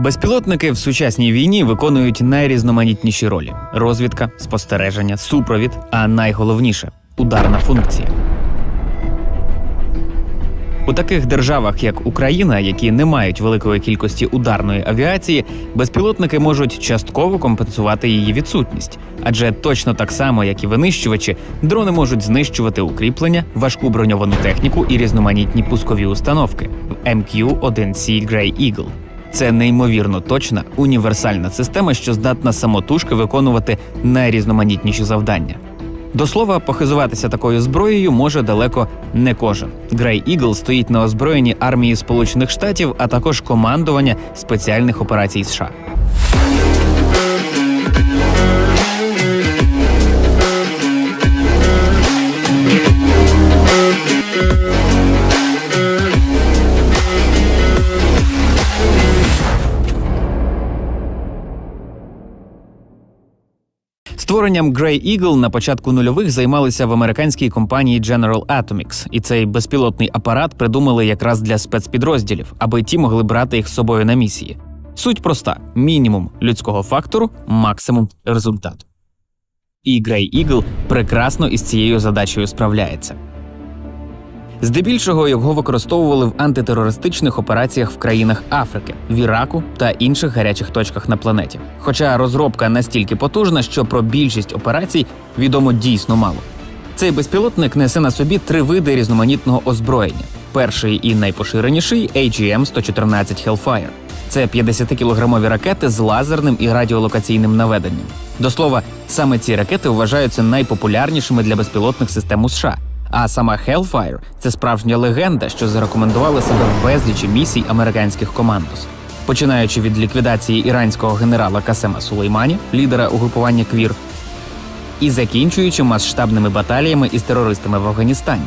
Безпілотники в сучасній війні виконують найрізноманітніші ролі: розвідка, спостереження, супровід, а найголовніше ударна функція. У таких державах, як Україна, які не мають великої кількості ударної авіації, безпілотники можуть частково компенсувати її відсутність, адже точно так само, як і винищувачі, дрони можуть знищувати укріплення, важку броньовану техніку і різноманітні пускові установки. MQ-1C Grey Eagle. Це неймовірно точна універсальна система, що здатна самотужки виконувати найрізноманітніші завдання. До слова, похизуватися такою зброєю може далеко не кожен. Грей Ігл стоїть на озброєнні армії Сполучених Штатів, а також командування спеціальних операцій США. Створенням Grey Eagle на початку нульових займалися в американській компанії General Atomics, і цей безпілотний апарат придумали якраз для спецпідрозділів, аби ті могли брати їх з собою на місії. Суть проста: мінімум людського фактору, максимум результату. І Grey Eagle прекрасно із цією задачею справляється. Здебільшого його використовували в антитерористичних операціях в країнах Африки, в Іраку та інших гарячих точках на планеті. Хоча розробка настільки потужна, що про більшість операцій відомо дійсно мало. Цей безпілотник несе на собі три види різноманітного озброєння. Перший і найпоширеніший AGM-114 Hellfire. Це 50-кілограмові ракети з лазерним і радіолокаційним наведенням. До слова, саме ці ракети вважаються найпопулярнішими для безпілотних систем у США. А сама Hellfire – це справжня легенда, що зарекомендувала себе в безлічі місій американських командос. Починаючи від ліквідації іранського генерала Касема Сулеймані, лідера угрупування Квір, і закінчуючи масштабними баталіями із терористами в Афганістані.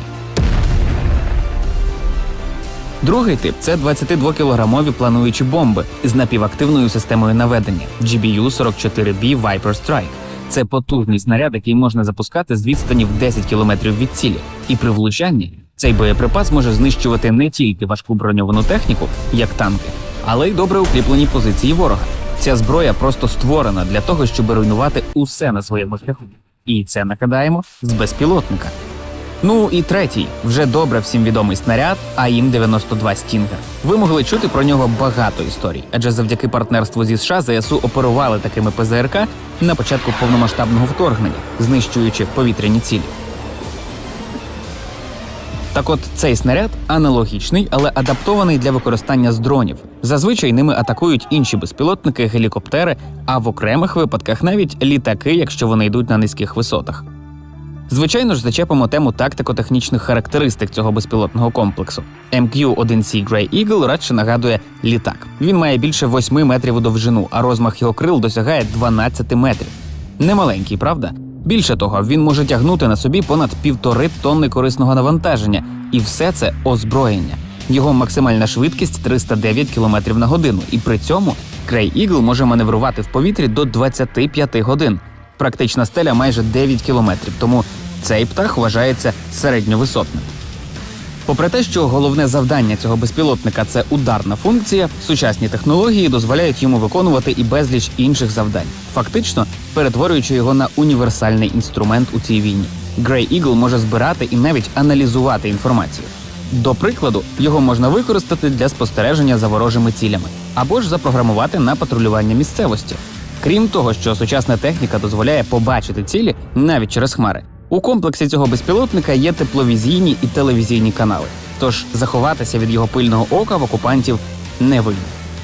Другий тип це 22-кілограмові плануючі бомби з напівактивною системою наведення GBU-44B Viper Strike. Це потужний снаряд, який можна запускати з відстані в 10 кілометрів від цілі. І при влучанні цей боєприпас може знищувати не тільки важку броньовану техніку, як танки, але й добре укріплені позиції ворога. Ця зброя просто створена для того, щоб руйнувати усе на своєму шляху. І це нагадаємо з безпілотника. Ну і третій, вже добре всім відомий снаряд АІМ-92 Стінгер. Ви могли чути про нього багато історій, адже завдяки партнерству зі США ЗСУ оперували такими ПЗРК на початку повномасштабного вторгнення, знищуючи повітряні цілі. Так от цей снаряд аналогічний, але адаптований для використання з дронів. Зазвичай ними атакують інші безпілотники, гелікоптери, а в окремих випадках навіть літаки, якщо вони йдуть на низьких висотах. Звичайно ж, зачепимо тему тактико-технічних характеристик цього безпілотного комплексу. MQ-1C Grey Eagle радше нагадує літак. Він має більше 8 метрів у довжину, а розмах його крил досягає 12 метрів. Немаленький, правда? Більше того, він може тягнути на собі понад півтори тонни корисного навантаження, і все це озброєння. Його максимальна швидкість 309 км на годину, і при цьому Grey Eagle може маневрувати в повітрі до 25 годин. Практична стеля майже 9 кілометрів, тому цей птах вважається середньовисотним. Попри те, що головне завдання цього безпілотника це ударна функція, сучасні технології дозволяють йому виконувати і безліч інших завдань, фактично перетворюючи його на універсальний інструмент у цій війні. Grey Eagle може збирати і навіть аналізувати інформацію. До прикладу, його можна використати для спостереження за ворожими цілями або ж запрограмувати на патрулювання місцевості. Крім того, що сучасна техніка дозволяє побачити цілі навіть через хмари. У комплексі цього безпілотника є тепловізійні і телевізійні канали, тож заховатися від його пильного ока в окупантів не вийде.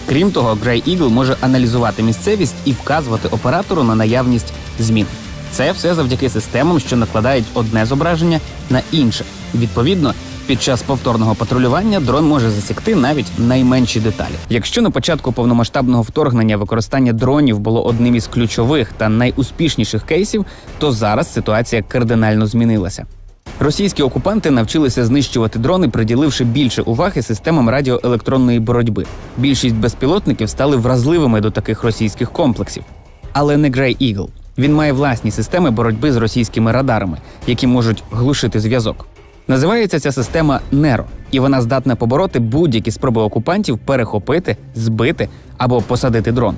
Крім того, Grey Eagle може аналізувати місцевість і вказувати оператору на наявність змін. Це все завдяки системам, що накладають одне зображення на інше. Відповідно, під час повторного патрулювання дрон може засікти навіть найменші деталі. Якщо на початку повномасштабного вторгнення використання дронів було одним із ключових та найуспішніших кейсів, то зараз ситуація кардинально змінилася. Російські окупанти навчилися знищувати дрони, приділивши більше уваги системам радіоелектронної боротьби. Більшість безпілотників стали вразливими до таких російських комплексів. Але не Grey Eagle. Він має власні системи боротьби з російськими радарами, які можуть глушити зв'язок. Називається ця система Неро, і вона здатна побороти будь-які спроби окупантів перехопити, збити або посадити дрон.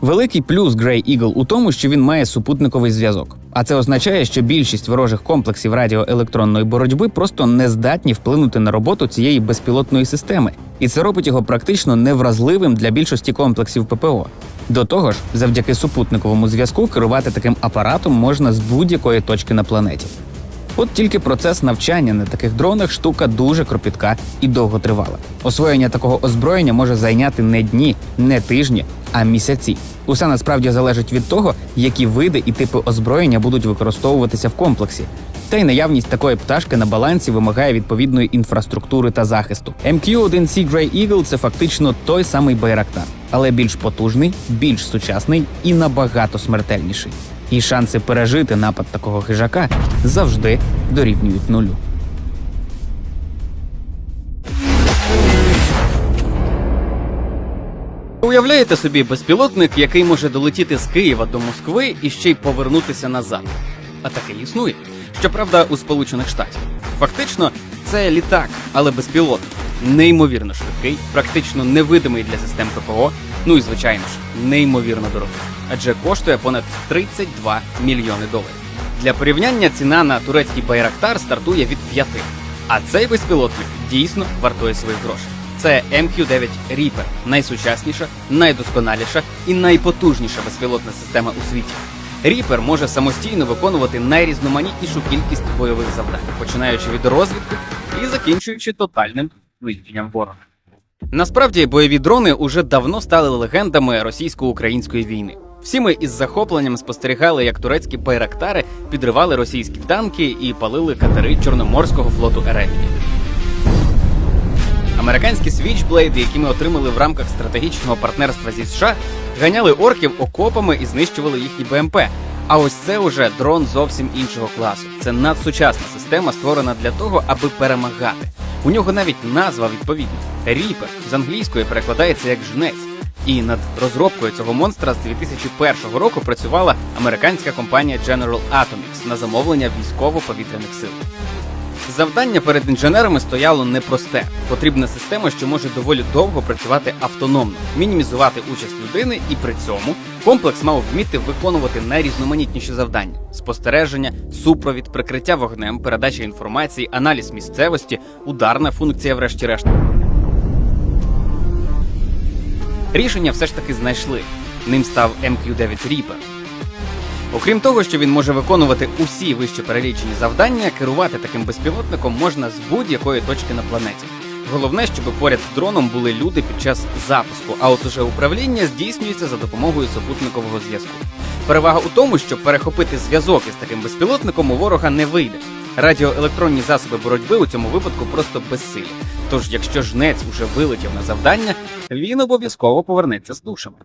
Великий плюс Grey Eagle у тому, що він має супутниковий зв'язок. А це означає, що більшість ворожих комплексів радіоелектронної боротьби просто не здатні вплинути на роботу цієї безпілотної системи, і це робить його практично невразливим для більшості комплексів ППО. До того ж, завдяки супутниковому зв'язку керувати таким апаратом можна з будь-якої точки на планеті. От тільки процес навчання на таких дронах штука дуже кропітка і довготривала. Освоєння такого озброєння може зайняти не дні, не тижні, а місяці. Усе насправді залежить від того, які види і типи озброєння будуть використовуватися в комплексі. Та й наявність такої пташки на балансі вимагає відповідної інфраструктури та захисту. MQ-1C Grey Eagle – це фактично той самий Байрактар, але більш потужний, більш сучасний і набагато смертельніший. І шанси пережити напад такого хижака завжди дорівнюють нулю. Уявляєте собі безпілотник, який може долетіти з Києва до Москви і ще й повернутися назад. А таке існує. Щоправда, у Сполучених Штатів. Фактично, це літак, але безпілотник. Неймовірно швидкий, практично невидимий для систем ППО. Ну і звичайно ж, неймовірно дорогий. Адже коштує понад 32 мільйони доларів. Для порівняння ціна на турецький Байрактар стартує від 5. А цей безпілотник дійсно вартує своїх грошей. Це MQ-9 Reaper – найсучасніша, найдосконаліша і найпотужніша безпілотна система у світі. Reaper може самостійно виконувати найрізноманітнішу кількість бойових завдань, починаючи від розвідки і закінчуючи тотальним знищенням ворога. Насправді бойові дрони уже давно стали легендами російсько-української війни. Всі ми із захопленням спостерігали, як турецькі байрактари підривали російські танки і палили катери Чорноморського флоту Ерефії. Американські свічблейди, які ми отримали в рамках стратегічного партнерства зі США, ганяли орків окопами і знищували їхні БМП. А ось це уже дрон зовсім іншого класу. Це надсучасна система, створена для того, аби перемагати. У нього навіть назва відповідна. Ріпер з англійської перекладається як жнець. І над розробкою цього монстра з 2001 року працювала американська компанія General Atomics на замовлення військово-повітряних сил. Завдання перед інженерами стояло непросте. Потрібна система, що може доволі довго працювати автономно, мінімізувати участь людини, і при цьому комплекс мав вміти виконувати найрізноманітніші завдання: спостереження, супровід, прикриття вогнем, передача інформації, аналіз місцевості, ударна функція, врешті-решт. Рішення все ж таки знайшли. Ним став MQ-9 Reaper. Окрім того, що він може виконувати усі вище перелічені завдання, керувати таким безпілотником можна з будь-якої точки на планеті. Головне, щоб поряд з дроном були люди під час запуску, а от уже управління здійснюється за допомогою супутникового зв'язку. Перевага у тому, що перехопити зв'язок із таким безпілотником у ворога не вийде. Радіоелектронні засоби боротьби у цьому випадку просто безсилі. Тож, якщо жнець уже вилетів на завдання, він обов'язково повернеться з душами.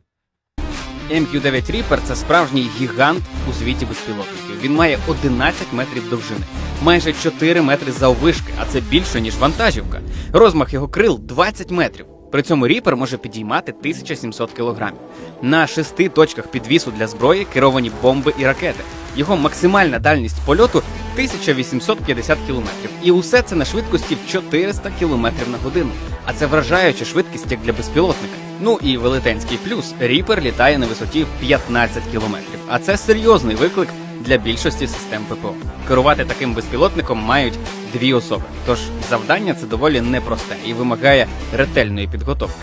MQ-9 Reaper – це справжній гігант у світі безпілотників. Він має 11 метрів довжини, майже 4 метри заввишки, а це більше, ніж вантажівка. Розмах його крил 20 метрів. При цьому Reaper може підіймати 1700 кілограмів. На шести точках підвісу для зброї керовані бомби і ракети. Його максимальна дальність польоту 1850 кілометрів. І усе це на швидкості 400 кілометрів на годину. А це вражаюча швидкість як для безпілотника. Ну і велетенський плюс ріпер літає на висоті в 15 кілометрів. А це серйозний виклик для більшості систем ППО. Керувати таким безпілотником мають дві особи. Тож завдання це доволі непросте і вимагає ретельної підготовки.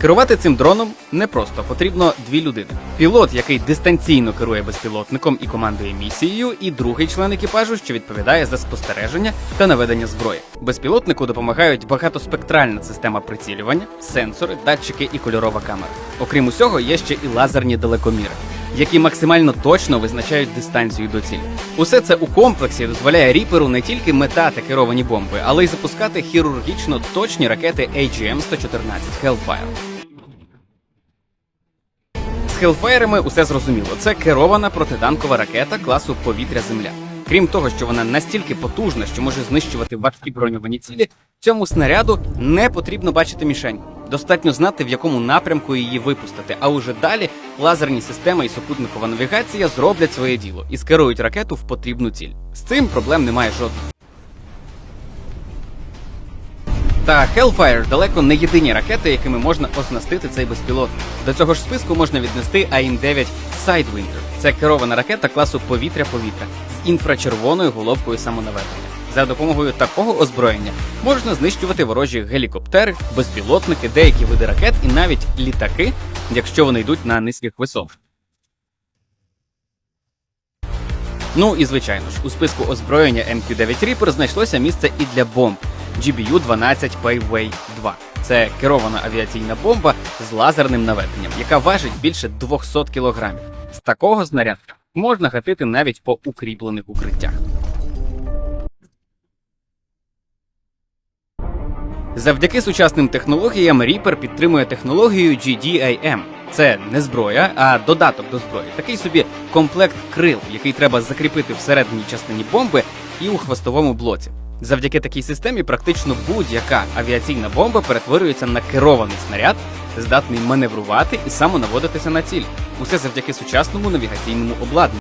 Керувати цим дроном непросто, потрібно дві людини: пілот, який дистанційно керує безпілотником і командує місією, і другий член екіпажу, що відповідає за спостереження та наведення зброї. Безпілотнику допомагають багатоспектральна система прицілювання, сенсори, датчики і кольорова камера. Окрім усього, є ще і лазерні далекоміри. Які максимально точно визначають дистанцію до цілі. Усе це у комплексі дозволяє ріперу не тільки метати керовані бомби, але й запускати хірургічно точні ракети AGM-114 Hellfire. З Хелфаєрами усе зрозуміло. Це керована протитанкова ракета класу повітря-земля. Крім того, що вона настільки потужна, що може знищувати важкі броньовані цілі, цьому снаряду не потрібно бачити мішень. Достатньо знати, в якому напрямку її випустити. А уже далі лазерні системи і супутникова навігація зроблять своє діло і скерують ракету в потрібну ціль. З цим проблем немає жодних. Та Hellfire далеко не єдині ракети, якими можна оснастити цей безпілотник. До цього ж списку можна віднести AIM-9 Sidewinder. Це керована ракета класу повітря-повітря з інфрачервоною головкою самонаведення. За допомогою такого озброєння можна знищувати ворожі гелікоптери, безпілотники, деякі види ракет і навіть літаки, якщо вони йдуть на низьких висот. Ну і звичайно ж, у списку озброєння MQ-9 Reaper знайшлося місце і для бомб GBU-12 Payway 2. Це керована авіаційна бомба з лазерним наведенням, яка важить більше 200 кілограмів. З такого знарядка можна гатити навіть по укріплених укриттях. Завдяки сучасним технологіям Reaper підтримує технологію GDAM. Це не зброя, а додаток до зброї. Такий собі комплект крил, який треба закріпити всередині частині бомби і у хвостовому блоці. Завдяки такій системі практично будь-яка авіаційна бомба перетворюється на керований снаряд, здатний маневрувати і самонаводитися на ціль. Усе завдяки сучасному навігаційному обладнанню.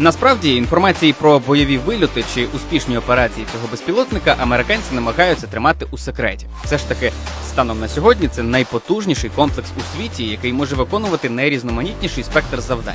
Насправді інформації про бойові вильоти чи успішні операції цього безпілотника американці намагаються тримати у секреті. Все ж таки, станом на сьогодні це найпотужніший комплекс у світі, який може виконувати найрізноманітніший спектр завдань.